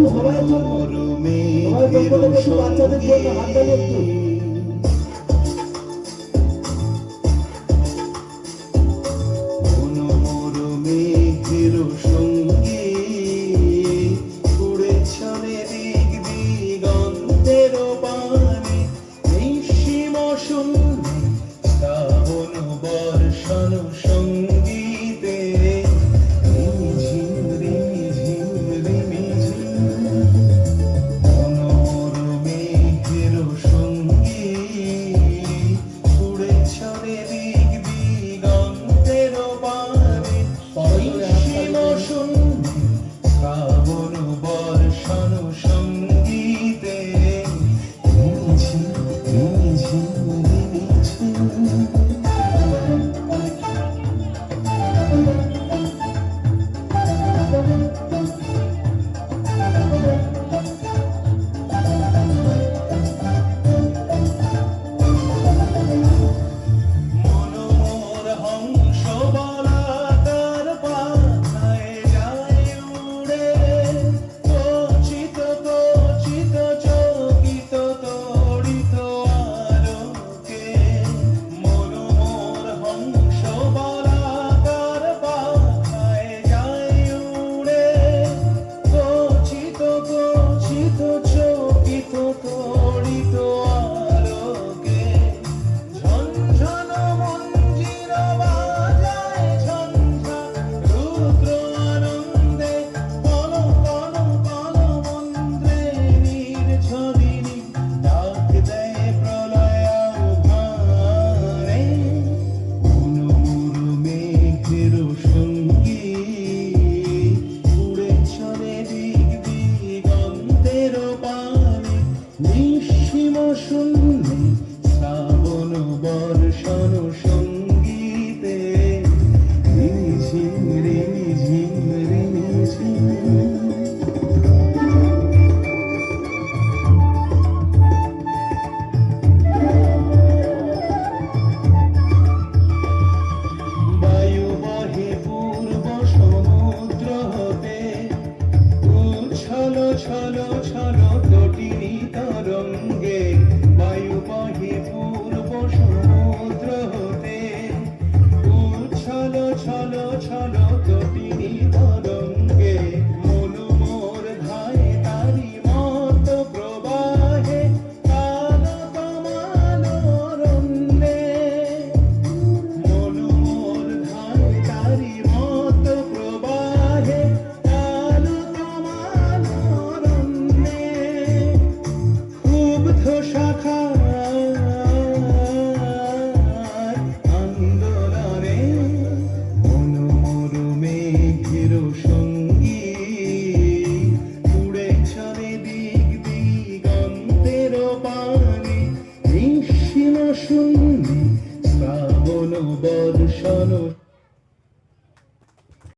একটু সবাই একটু বাচ্চাদের জন্য হাতটা একটু নিঃসীম শূন্য শ্রাবণ বর্ণ বর্ষণ